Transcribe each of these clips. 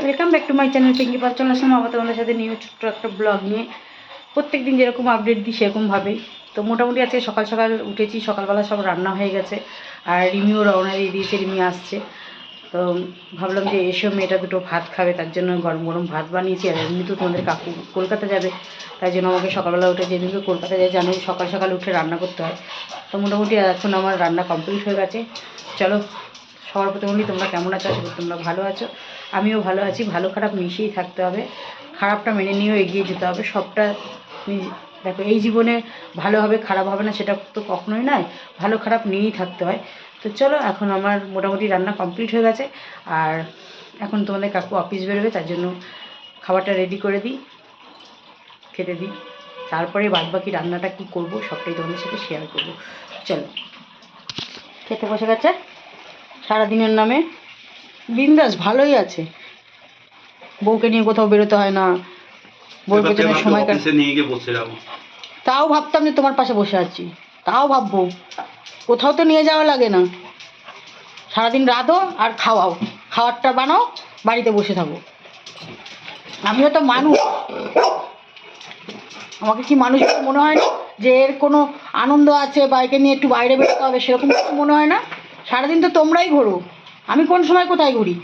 Welcome back to my channel Pinki Pal চলে আসলাম আবার তোমাদের সাথে নিউ ছোট্ট একটা ব্লগ নিয়ে। প্রত্যেক দিন যেরকম আপডেট দিই সেরকমভাবেই তো মোটামুটি আজকে সকাল সকাল উঠেছি, সকালবেলা সব রান্না হয়ে গেছে। আর রিমিও রওনা দিয়ে দিয়েছে, রিমি আসছে। তো ভাবলাম যে এসেও মেয়েটা দুটো ভাত খাবে, তার জন্য গরম গরম ভাত বানিয়েছি। আর এমনি তো তোমাদের কাকু কলকাতা যাবে, তাই জন্য আমাকে সকালবেলা উঠে যে যেদিনকে কলকাতা যায় জানো সকাল সকাল উঠে রান্না করতে হয়। তো মোটামুটি এখন আমার রান্না কমপ্লিট হয়ে গেছে। চলো সবার প্রথম বলি, তোমরা কেমন আছো? আশা করি তোমরা ভালো আছো। আমিও ভালো আছি, ভালো খারাপ মিশিয়েই থাকতে হবে। খারাপটা মেনে নিয়েও এগিয়ে যেতে হবে। সবটা দেখো, এই জীবনে ভালো হবে, খারাপ হবে না, সেটা তো কখনোই নয়। ভালো, খারাপ নিয়েই থাকতে হয়। তো চলো, এখন আমার মোটামুটি রান্না কমপ্লিট হয়ে গেছে। আর এখন তোমাদের কাকু অফিস বেরোবে, তার জন্য খাবারটা রেডি করে দিই, খেতে দিই। তারপরে বাদ বাকি রান্নাটা কী করব, সবটাই তোমাদের সাথে শেয়ার করব। চলো। খেতে বসে গেছে? সারাদিনের নামে। বিন্দাস ভালোই আছে। বউকে নিয়ে কোথাও বেরোতে হয় না। বউর পেছনে সময় কাট নিয়ে গিয়ে বসে রাখো। তাও ভাবতাম যে তোমার পাশে বসে আছি। তাও ভাববো। কোথাও তো নিয়ে যাওয়া লাগে না। সারাদিন রাঁধো আর খাওয়াও। খাওয়ারটা বানাও বাড়িতে বসে থাকো। আমিও তো মানুষ। আমাকে কি মানুষ মনে হয় না? যে এর কোনো আনন্দ আছে বাইকে নিয়ে একটু বাইরে বেরোতে হবে সেরকম কিছু মনে হয় না? সারাদিন তো তোমরাই ঘোরো। আমি কোন সময় কোথায় ঘুরি?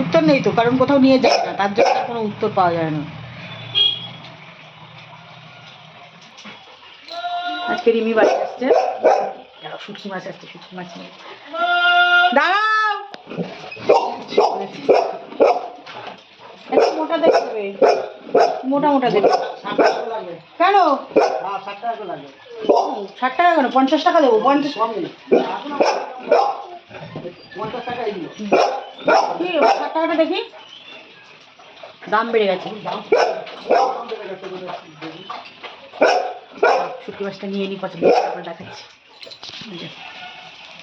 উত্তর নেই তো, কারণ কোথাও নিয়ে যায় না, তার জন্য কোনো উত্তর পাওয়া যায় না। আজকে রিমি বাড়ি আসছে। শুটকি মাছ আসছে, শুটকি মাছ নিয়ে। দাঁড়াও! মোটা দেখবে মোটা মোটা কেন? ষাট টাকা কেন? পঞ্চাশ টাকা দেবো, পঞ্চাশ। কি ষাট টাকাটা দেখি? দাম বেড়ে গেছে। শুটকি মাছটা নিয়ে নিই পছন্দ তারপরে দেখাচ্ছি।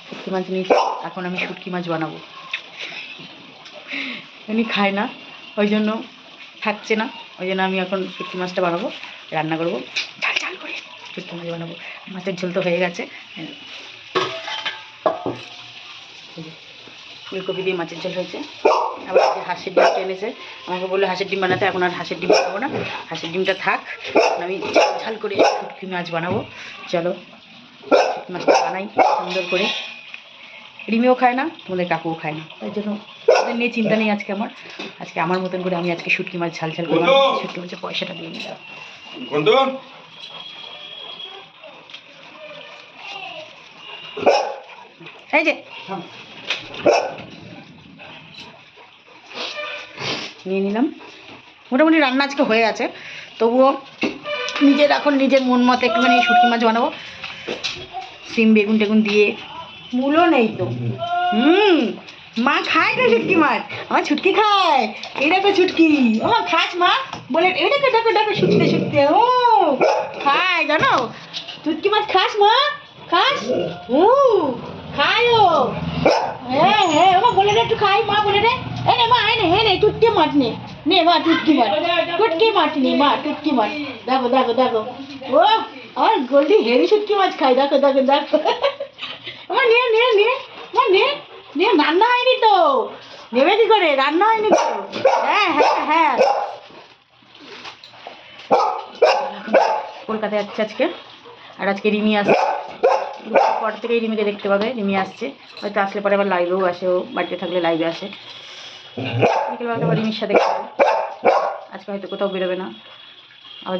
শুটকি মাছ নিয়েছি, এখন আমি শুটকি মাছ বানাবো। উনি খায় না, ওই জন্য থাকছে না, ওই জন্য আমি এখন শুটকি মাছটা বানাবো। রান্না করব। ঝাল ঝাল করে। শুটকি মাছ বানাবো। মাছের ঝোল তো হয়ে গেছে। ফুলকপি দিয়ে মাছের ঝোল হয়েছে। আবার হাঁসের ডিমটা এনেছে আমাকে বলল হাঁসের ডিম বানাতে এখন আর হাঁসের ডিম বানাবো না। হাঁসের ডিমটা থাক আমি ঝাল ঝাল করে শুটকি মাছ বানাবো। চলো শুটকি মাছটা বানাই সুন্দর করে। রিমিও খায় না তোমাদের কাকুও খায় না। তাই জন্য ওদের নিয়ে চিন্তা নেই আজকে আমার। আজকে আমার মতন করে আমি আজকে শুটকি মাছ ঝাল ঝাল করে বানাবো। শুটকি মাছের পয়সাটা দিয়ে নিলাম। বন্ধু? এই নিয়ে নিলাম। মোটামুটি রান্না আজকে হয়ে আছে তবুও নিজের এখন নিজের মন মতো একটুখানি শুটকি মাছ বানাবো। সিম বেগুন টেগুন দিয়ে। মূলও নেই তো। হুম। মা খায় না শুটকি মাছ? আমার ছুটকি খায়। এই দেখো ছুটকি ও, খাস মা। বলে, এই দেখো দেখো শুটতে শুটতে ও, খায়, জানো? চুটকি মাছ খাস মা? খাস? ও, খায় ও। হ্যাঁ হ্যাঁ ও বলে রে একটু খাই মা, বলে রে এ নে মা, এই নে এই নে টুটকি মাছ নে। নে মা টুটকি মাছ। টুটকি মাছ নে মা টুটকি মাছ। দেখো দেখো দেখো। ও, আমার গোল্ডি হেভি শুটকি মাছ খাই দেখো দেখো দেখো। আমার নে নে নে। মা, নে। নে, রান্না হয়নি তো। নেবে কি করে? রান্না হয়নি তো। হ্যাঁ হ্যাঁ হ্যাঁ। কলকাতায় যাচ্ছে আজকে। আর আজকে রিমি আসছে। পর থেকেই রিমিকে দেখতে পাবে। রিমি আসছে। হয়তো আসলে পরে আবার লাইভেও আসে। ও বাড়িতে থাকলে লাইভে আসে। বিকেলবেলাটা আবার রিমির সাথে। আজকে হয়তো কোথাও বেরোবে না। আবার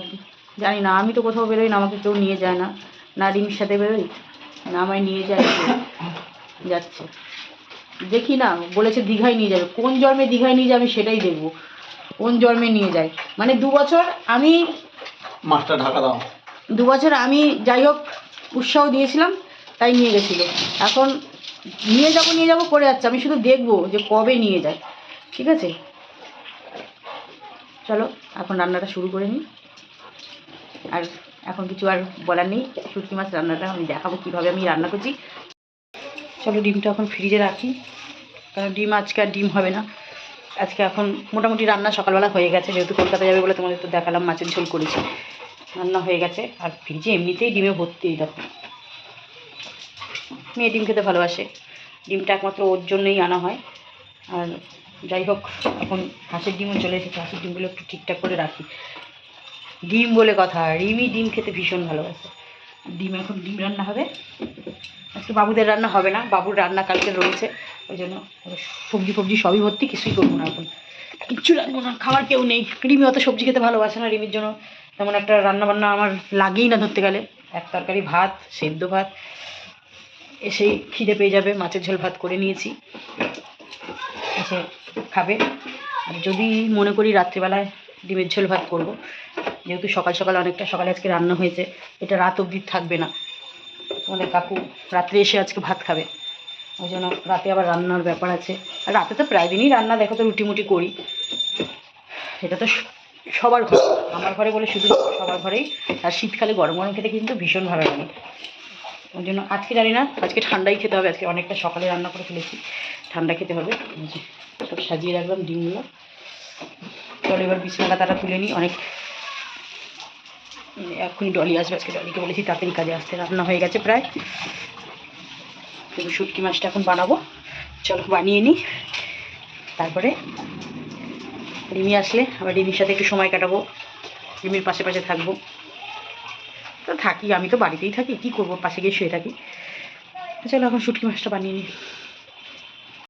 জানি না, আমি তো কোথাও বেরোই না। আমাকে কেউ নিয়ে যায় না। না রিমির সাথে বেরোই, না আমায় নিয়ে যায়। যাচ্ছে। দেখি না বলেছে দীঘায় নিয়ে যাবে। কোন জন্মে দীঘায় নিয়ে যাবে সেটাই দেখব। কোন জন্মে নিয়ে যায়। মানে দু বছর আমি মাছটা ঢাকা দাও। দু বছর আমি যাই হোক উৎসাহ দিয়েছিলাম তাই নিয়ে গেছিল। এখন নিয়ে যাব নিয়ে যাব করে যাচ্ছে। আমি শুধু দেখব যে কবে নিয়ে যায়। ঠিক আছে? চলো এখন রান্নাটা শুরু করে নিই। আর এখন কিছু আর বলার নেই। শুটকি মাছ রান্নাটা আমি দেখাবো কীভাবে আমি রান্না করছি। চলো ডিমটা এখন ফ্রিজে রাখি। কারণ ডিম আজকে আর ডিম হবে না। আজকে এখন মোটামুটি রান্না সকালবেলা হয়ে গেছে। যেহেতু কলকাতা যাবে বলে তোমাদের তো দেখালাম, মাছের ঝোল করেছি। রান্না হয়ে গেছে। আর ফ্রিজে এমনিতেই ডিমে ভর্তি দেখো। মেয়ে ডিম খেতে ভালোবাসে। ডিমটা একমাত্র ওর জন্যই আনা হয়। আর যাই হোক, এখন হাঁসের ডিমও চলে এসেছে। হাঁসের ডিমগুলো একটু ঠিকঠাক করে রাখি। ডিম বলে কথা। রিমি ডিম খেতে ভীষণ ভালোবাসে। ডিম এখন ডিম রান্না হবে। আজকে বাবুদের রান্না হবে না, বাবুর রান্না কালকে রয়েছে। ওই জন্য সবজি ফবজি সবই ভর্তি, কিছুই করব না এখন। কিচ্ছু রাখব না খাওয়ার কেউ নেই। রিমি অত সবজি খেতে ভালোবাসে না রিমির জন্য। তেমন একটা রান্না বান্না আমার লাগেই না ধরতে গেলে। এক তরকারি ভাত, সেদ্ধ ভাত, এসেই খিদে পেয়ে যাবে, মাছের ঝোল ভাত করে নিয়েছি। এসে খাবে। আর যদি মনে করি রাত্রিবেলায় ডিমের ঝোল ভাত করব। যেহেতু সকাল সকাল অনেকটা সকালে আজকে রান্না হয়েছে, এটা রাত অবধি থাকবে না। তোমাদের কাকু রাত্রে এসে আজকে ভাত খাবে। ওই জন্য রাতে আবার রান্নার ব্যাপার আছে। আর রাতে তো প্রায় দিনই রান্না, দেখো তো রুটিমুটি করি। এটা তো সবার ঘরে। আমার ঘরে বলে শুধু সবার ঘরেই। আর শীতকালে গরম গরম খেতে কিন্তু ভীষণ ভালো লাগে। ওই জন্য আজকে জানি না, আজকে ঠান্ডাই খেতে হবে। আজকে অনেকটা সকালে রান্না করে ফেলেছি। ঠান্ডা খেতে হবে। সব সাজিয়ে রাখলাম ডিমগুলো। চলো এবার বিছানা তারা তুলে নিই। অনেক এক্ষুনি ডলি আসবে, আজকে ডলিকে বলেছি তাড়াতাড়ি কাজে আসতে, রান্না হয়ে গেছে প্রায়। কিন্তু শুটকি মাছটা এখন বানাবো। চলো বানিয়ে নিই। তারপরে রিমি আসলে, আবার রিমির সাথে একটু সময় কাটাবো। রিমির পাশে পাশে থাকব। তো থাকি, আমি তো বাড়িতেই থাকি, কী করব? পাশে গিয়ে শুয়ে থাকি। চলো এখন শুটকি মাছটা বানিয়ে নিই।